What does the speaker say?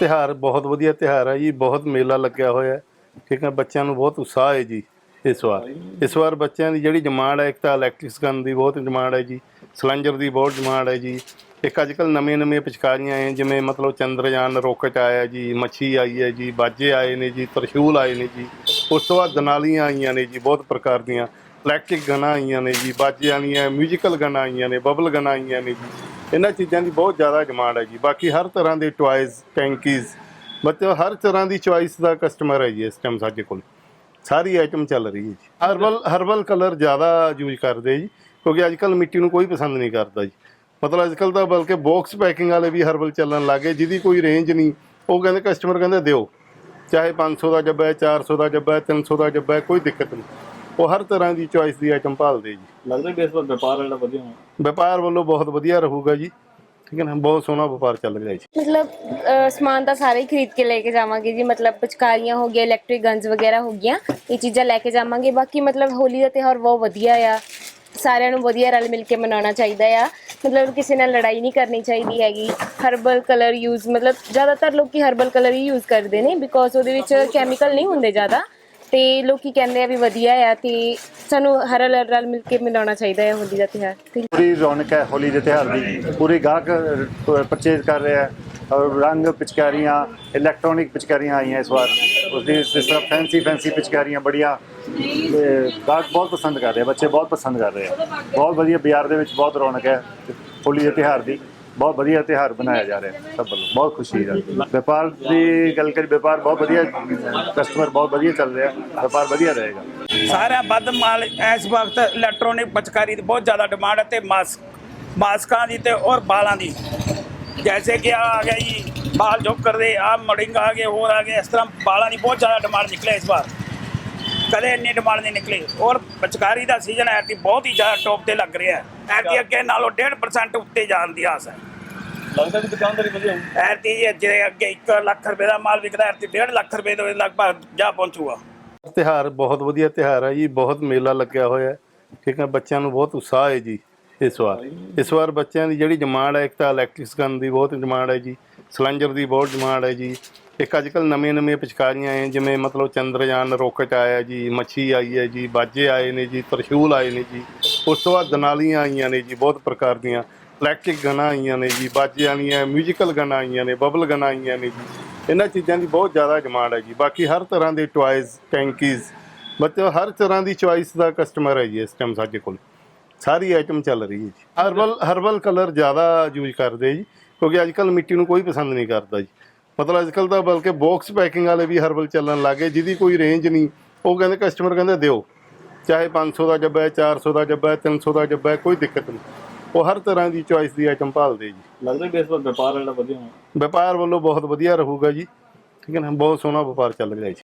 ਤਿਹਾਰ ਬਹੁਤ ਵਧੀਆ ਤਿਹਾਰ ਹੈ ਜੀ, ਬਹੁਤ ਮੇਲਾ ਲੱਗਿਆ ਹੋਇਆ ਹੈ। ਠੀਕ ਹੈ, ਬੱਚਿਆਂ ਨੂੰ ਬਹੁਤ ਉਤਸ਼ਾਹ ਹੈ ਜੀ ਇਸ ਵਾਰ। ਇਸ ਵਾਰ ਬੱਚਿਆਂ ਦੀ ਜਿਹੜੀ ਡਿਮਾਂਡ ਹੈ, ਇੱਕ ਤਾਂ ਇਲੈਕਟ੍ਰਿਕਸ ਗਨ ਦੀ ਬਹੁਤ ਡਿਮਾਂਡ ਹੈ ਜੀ ਸਲੰਜਰ ਦੀ ਬਹੁਤ ਡਿਮਾਂਡ ਹੈ ਜੀ। ਇੱਕ ਅੱਜ ਕੱਲ੍ਹ ਨਵੇਂ ਨਵੇਂ ਪਿਚਕਾਰੀਆਂ ਆਏ, ਜਿਵੇਂ ਮਤਲਬ ਚੰਦਰਯਾਨ ਰੋਕਟ ਆਇਆ ਜੀ, ਮੱਛੀ ਆਈ ਹੈ ਜੀ, ਬਾਜੇ ਆਏ ਨੇ ਜੀ, ਤਰਸ਼ੂਲ ਆਏ ਨੇ ਜੀ। ਉਸ ਤੋਂ ਬਾਅਦ ਦਨਾਲੀਆਂ ਆਈਆਂ ਨੇ ਜੀ, ਬਹੁਤ ਪ੍ਰਕਾਰ ਦੀਆਂ। ਇਲੈਕਟ੍ਰਿਕ ਗਨਾਂ ਆਈਆਂ ਨੇ ਜੀ ਬਾਜੇ ਆਈਆਂ ਮਿਊਜ਼ੀਕਲ ਗਨਾਂ ਆਈਆਂ ਨੇ ਬਬਲ ਗਨਾਂ ਆਈਆਂ ਨੇ ਜੀ। ਇਹਨਾਂ ਚੀਜ਼ਾਂ ਦੀ ਬਹੁਤ ਜ਼ਿਆਦਾ ਡਿਮਾਂਡ ਹੈ ਜੀ ਬਾਕੀ ਹਰ ਤਰ੍ਹਾਂ ਦੇ ਟੁਆਇਜ਼ ਟੈਂਕੀਜ਼ ਮਤਲਬ ਹਰ ਤਰ੍ਹਾਂ ਦੀ ਚੁਆਇਸ ਦਾ ਕਸਟਮਰ ਹੈ ਜੀ ਇਸ ਟਾਈਮ ਸਾਡੇ ਕੋਲ। ਸਾਰੀ ਆਈਟਮ ਚੱਲ ਰਹੀ ਹੈ ਜੀ। ਹਰਬਲ ਹਰਬਲ ਕਲਰ ਜ਼ਿਆਦਾ ਯੂਜ਼ ਕਰਦੇ ਜੀ, ਕਿਉਂਕਿ ਅੱਜ ਕੱਲ ਮਿੱਟੀ ਨੂੰ ਕੋਈ ਪਸੰਦ ਨਹੀਂ ਕਰਦਾ ਜੀ। ਮਤਲਬ ਅੱਜ ਕੱਲ ਤਾਂ ਬਲਕਿ ਬਾਕਸ ਪੈਕਿੰਗ ਵਾਲੇ ਵੀ ਹਰਬਲ ਚੱਲਣ ਲੱਗੇ ਜਿਹਦੀ ਕੋਈ ਰੇਂਜ ਨਹੀਂ। ਉਹ ਕਹਿੰਦੇ ਕਸਟਮਰ ਕਹਿੰਦੇ, ਦਿਓ। ਚਾਹੇ 500 ਦਾ ਡੱਬਾ ਹੈ 400 ਦਾ ਡੱਬਾ ਹੈ 300 ਦਾ ਡੱਬਾ ਹੈ, ਕੋਈ ਦਿੱਕਤ ਨਹੀਂ। ਉਹ ਹਰ ਤਰ੍ਹਾਂ ਦੀ ਚੁਆਇਸ ਦੀ ਆਈਟਮ ਭਾਲਦੇ ਜੀ। ਲੱਗਦਾ ਕਿ ਇਸ ਵਾਰ ਵਪਾਰ ਜਿਹੜਾ ਵਧੀਆ ਹੋਣਾ। ਵਪਾਰ ਵੱਲੋਂ ਬਹੁਤ ਵਧੀਆ ਰਹੂਗਾ ਜੀ। ਠੀਕ ਹੈ ਨਾ? ਬਹੁਤ ਸੋਹਣਾ ਵਪਾਰ ਚੱਲ ਰਿਹਾ ਜੀ। ਮਤਲਬ ਸਮਾਨ ਤਾਂ ਸਾਰੇ ਹੀ ਖਰੀਦ ਕੇ ਲੈ ਕੇ ਜਾਵਾਂਗੇ ਜੀ। ਮਤਲਬ ਪਿਚਕਾਰੀਆਂ ਹੋ ਗਿਆ ਇਲੈਕਟ੍ਰਿਕ ਗਨਸ ਵਗੈਰਾ ਹੋ ਗਈਆਂ ਇਹ ਚੀਜ਼ਾਂ ਲੈ ਕੇ ਜਾਵਾਂਗੇ। ਬਾਕੀ ਮਤਲਬ ਹੋਲੀ ਦਾ ਤਿਉਹਾਰ ਬਹੁਤ ਵਧੀਆ ਆ। ਸਾਰਿਆਂ ਨੂੰ ਵਧੀਆ ਰਲ ਮਿਲ ਕੇ ਮਨਾਉਣਾ ਚਾਹੀਦਾ ਆ। ਮਤਲਬ ਕਿਸੇ ਨਾਲ ਲੜਾਈ ਨਹੀਂ ਕਰਨੀ ਚਾਹੀਦੀ ਹੈਗੀ। ਹਰਬਲ ਕਲਰ ਯੂਜ਼ ਮਤਲਬ ਜ਼ਿਆਦਾਤਰ ਲੋਕੀ ਹਰਬਲ ਕਲਰ ਹੀ ਯੂਜ਼ ਕਰਦੇ ਨੇ ਬਿਕੋਜ਼ ਉਹਦੇ ਵਿੱਚ ਕੈਮੀਕਲ ਨਹੀਂ ਹੁੰਦੇ ਜ਼ਿਆਦਾ। ਤੇ ਲੋਕੀ ਕਹਿੰਦੇ ਆ ਵੀ ਵਧੀਆ ਆ ਤੇ ਸਾਨੂੰ ਹਰ ਰਲ ਮਿਲ ਕੇ ਮਨਾਉਣਾ ਚਾਹੀਦਾ ਹੈ ਹੋਲੀ ਦਾ ਤਿਉਹਾਰ। ਤੇ ਪੂਰੀ ਰੌਣਕ ਹੈ ਹੋਲੀ ਦੇ ਤਿਉਹਾਰ ਦੀ। ਪੂਰੇ ਗਾਹਕ ਪਰਚੇਜ਼ ਕਰ ਰਿਹਾ ਹੈ। ਔਰ ਰੰਗ ਪਿਚਕਾਰੀਆਂ ਇਲੈਕਟ੍ਰੋਨਿਕ ਪਿਚਕਾਰੀਆਂ ਆਈਆਂ ਇਸ ਵਾਰ। ਉਸ ਦੀ ਜਿਸ ਤਰ੍ਹਾਂ ਫੈਂਸੀ ਫੈਂਸੀ ਪਿਚਕਾਰੀਆਂ ਬੜੀਆਂ ਗਾਹਕ ਬਹੁਤ ਪਸੰਦ ਕਰ ਰਹੇ ਆ, ਬੱਚੇ ਬਹੁਤ ਪਸੰਦ ਕਰ ਰਹੇ ਆ। ਬਹੁਤ ਵਧੀਆ ਬਾਜ਼ਾਰ ਦੇ ਵਿੱਚ ਬਹੁਤ ਰੌਣਕ ਹੈ ਹੋਲੀ ਦੇ ਤਿਉਹਾਰ ਦੀ। ਬਹੁਤ ਵਧੀਆ ਤਿਉਹਾਰ ਬਣਾਇਆ ਜਾ ਰਿਹਾ ਸਭ ਵੱਲੋਂ, ਬਹੁਤ ਖੁਸ਼ੀ ਹੈ ਵਪਾਰ ਦੀ ਗੱਲ ਕਰੀ ਵਪਾਰ ਬਹੁਤ ਵਧੀਆ ਕਸਟਮਰ ਬਹੁਤ ਵਧੀਆ ਚੱਲ ਰਿਹਾ, ਵਪਾਰ ਵਧੀਆ ਰਹੇਗਾ। ਸਾਰਿਆਂ ਵੱਧ ਮਾਲ, ਇਸ ਵਕਤ ਇਲੈਕਟ੍ਰੋਨਿਕ ਪਚਕਾਰੀ ਦੀ ਬਹੁਤ ਜ਼ਿਆਦਾ ਡਿਮਾਂਡ ਹੈ ਤੇ ਮਾਸਕ ਮਾਸਕਾਂ ਦੀ ਤੇ ਔਰ ਬਾਲਾਂ ਦੀ। ਜੈਸੇ ਕਿ ਆ ਆ ਗਿਆ ਜੀ, ਬਾਲ ਜੋਕਰ ਦੇ ਆ ਮੜਿੰਗ ਆ ਗਏ, ਹੋਰ ਆ ਗਏ, ਇਸ ਤਰ੍ਹਾਂ ਬਾਲਾਂ ਦੀ ਬਹੁਤ ਜ਼ਿਆਦਾ ਡਿਮਾਂਡ ਨਿਕਲਿਆ ਇਸ ਵਾਰ। ਕਦੇ ਇੰਨੀ ਡਿਮਾਂਡ ਨਹੀਂ ਨਿਕਲੀ। ਔਰ ਪਚਕਾਰੀ ਦਾ ਸੀਜ਼ਨ ਐਤੀ ਬਹੁਤ ਹੀ ਜ਼ਿਆਦਾ ਟੌਪ ਤੇ ਲੱਗ ਰਿਹਾ। ਹੈ ਐਤੀ ਅੱਗੇ ਨਾਲੋਂ 1.5% ਉੱਤੇ ਜਾਣ ਦੀ ਆਸ ਹੈ। ਲੱਗਦਾ ਕਿ ਦੁਕਾਨਦਾਰੀ ਵਧੀਆ ਹੋਣੀ ਐਤੀ ਜੇ ਅੱਗੇ 1 ਲੱਖ ਰੁਪਏ ਦਾ ਮਾਲ ਵਿਕਦਾ ਐਤੀ 1.5 ਲੱਖ ਰੁਪਏ ਦੇ ਲਗਭਗ ਜਾ ਪਹੁੰਚੂਗਾ। ਤਿਹਾਰ ਬਹੁਤ ਵਧੀਆ ਤਿਹਾਰ ਹੈ ਜੀ ਬਹੁਤ ਮੇਲਾ ਲੱਗਿਆ ਹੋਇਆ ਹੈ। ਠੀਕ ਹੈ ਬੱਚਿਆਂ ਨੂੰ ਬਹੁਤ ਉਤਸ਼ਾਹ ਹੈ ਜੀ ਇਸ ਵਾਰ। ਇਸ ਵਾਰ ਬੱਚਿਆਂ ਦੀ ਜਿਹੜੀ ਡਿਮਾਂਡ ਹੈ ਇੱਕ ਤਾਂ ਇਲੈਕਟ੍ਰਿਕ ਗਨ ਦੀ ਬਹੁਤ ਡਿਮਾਂਡ ਹੈ ਜੀ ਸਲੰਜਰ ਦੀ ਬਹੁਤ ਡਿਮਾਂਡ ਹੈ ਜੀ। ਇੱਕ ਅੱਜ ਕੱਲ੍ਹ ਨਵੇਂ ਨਵੇਂ ਪਿਚਕਾਰੀਆਂ ਆਏ, ਜਿਵੇਂ ਮਤਲਬ ਚੰਦਰਯਾਨ ਰੋਕਟ ਆਇਆ ਜੀ, ਮੱਛੀ ਆਈ ਹੈ ਜੀ, ਬਾਜੇ ਆਏ ਨੇ ਜੀ, ਤਰਸ਼ੂਲ ਆਏ ਨੇ ਜੀ, ਉਸ ਤੋਂ ਬਾਅਦ ਦਨਾਲੀਆਂ ਆਈਆਂ ਨੇ ਜੀ ਬਹੁਤ ਪ੍ਰਕਾਰ ਦੀਆਂ ਇਲੈਕਟ੍ਰਿਕ ਗਨਾਂ ਆਈਆਂ ਨੇ ਜੀ, ਬਾਜੇ ਆਈਆਂ ਮਿਊਜ਼ੀਕਲ ਗਨਾਂ ਆਈਆਂ ਨੇ ਬਬਲ ਗਨਾਂ ਆਈਆਂ ਨੇ ਜੀ, ਇਹਨਾਂ ਚੀਜ਼ਾਂ ਦੀ ਬਹੁਤ ਜ਼ਿਆਦਾ ਡਿਮਾਂਡ ਹੈ ਜੀ, ਬਾਕੀ ਹਰ ਤਰ੍ਹਾਂ ਦੇ ਟੁਆਇਜ਼ ਟੈਂਕੀਜ਼ ਮਤਲਬ ਹਰ ਤਰ੍ਹਾਂ ਦੀ ਚੁਆਇਸ ਦਾ ਕਸਟਮਰ ਹੈ ਜੀ ਇਸ ਟਾਈਮ ਸਾਡੇ ਕੋਲ, ਸਾਰੀ ਆਈਟਮ ਚੱਲ ਰਹੀ ਹੈ ਜੀ। ਹਰਬਲ ਹਰਬਲ ਕਲਰ ਜ਼ਿਆਦਾ ਯੂਜ਼ ਕਰਦੇ ਜੀ, ਕਿਉਂਕਿ ਅੱਜ ਕੱਲ ਮਿੱਟੀ ਨੂੰ ਕੋਈ ਪਸੰਦ ਨਹੀਂ ਕਰਦਾ ਜੀ। ਮਤਲਬ ਅੱਜ ਕੱਲ ਤਾਂ ਬਲਕਿ ਬਾਕਸ ਪੈਕਿੰਗ ਵਾਲੇ ਵੀ ਹਰਬਲ ਚੱਲਣ ਲੱਗੇ ਜਿਹਦੀ ਕੋਈ ਰੇਂਜ ਨਹੀਂ। ਉਹ ਕਹਿੰਦੇ ਕਸਟਮਰ ਕਹਿੰਦੇ ਦਿਓ। ਚਾਹੇ 500 ਦਾ ਡੱਬਾ ਹੈ 400 ਦਾ ਡੱਬਾ ਹੈ 300 ਦਾ ਡੱਬਾ ਹੈ ਕੋਈ ਦਿੱਕਤ ਨਹੀਂ। ਉਹ ਹਰ ਤਰ੍ਹਾਂ ਦੀ ਚੁਆਇਸ ਦੀ ਆਈਟਮ ਭਾਲਦੇ ਜੀ। ਲੱਗਦਾ ਇਸ ਵਾਰ ਵਪਾਰ ਜਿਹੜਾ ਵਧੀਆ ਹੋਣਾ। ਵਪਾਰ ਵੱਲੋਂ ਬਹੁਤ ਵਧੀਆ ਰਹੂਗਾ ਜੀ। ਠੀਕ ਹੈ ਨਾ? ਬਹੁਤ ਸੋਹਣਾ ਵਪਾਰ ਚੱਲ ਰਿਹਾ ਜੀ।